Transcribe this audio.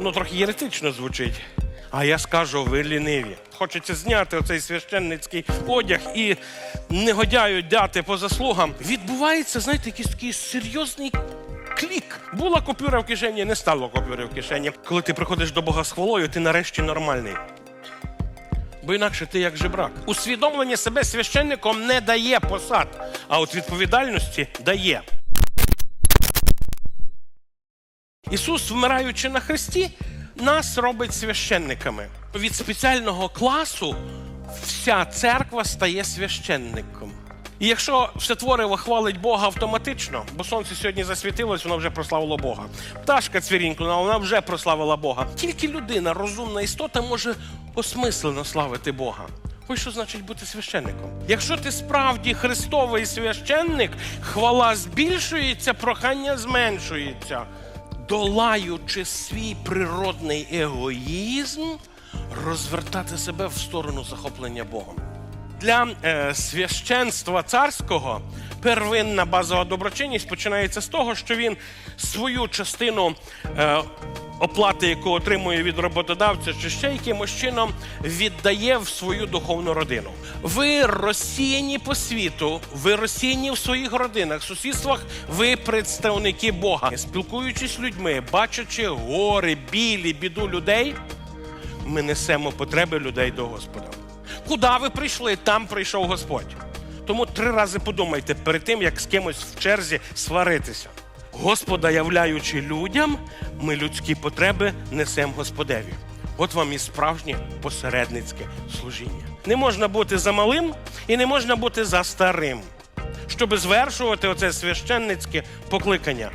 ну трохи єретично звучить. А я скажу, ви ліниві. Хочеться зняти оцей священницький одяг і негодяю дати по заслугам. Відбувається, знаєте, якийсь такий серйозний клік. Була купюра в кишені, не стало купюри в кишені. Коли ти приходиш до Бога з хвалою, ти нарешті нормальний. Бо інакше ти як жебрак. Усвідомлення себе священником не дає посад, а от відповідальності дає. Ісус, вмираючи на хресті, нас робить священниками. Від спеціального класу вся церква стає священником. І якщо все твориво хвалить Бога автоматично, бо сонце сьогодні засвітилось, воно вже прославило Бога. Пташка цвірінькнула, вона вже прославила Бога. Тільки людина, розумна істота, може осмислено славити Бога. Ось що значить бути священником. Якщо ти справді Христовий священник, хвала збільшується, прохання зменшується долаючи свій природний егоїзм, розвертати себе в сторону захоплення Богом. Для е, священства царського первинна базова доброчинність починається з того, що він свою частину е, оплати, яку отримує від роботодавця, чи ще якимось чином віддає в свою духовну родину. Ви розсіяні по світу, ви розсіяні в своїх родинах, сусідствах, ви представники Бога. Спілкуючись з людьми, бачачи гори, білі, біду людей, ми несемо потреби людей до Господа. Куди ви прийшли, там прийшов Господь. Тому три рази подумайте перед тим, як з кимось в черзі сваритися. Господа являючи людям, ми людські потреби несемо Господеві. От вам і справжнє посередницьке служіння. Не можна бути за малим і не можна бути за старим, щоб звершувати оце священницьке покликання.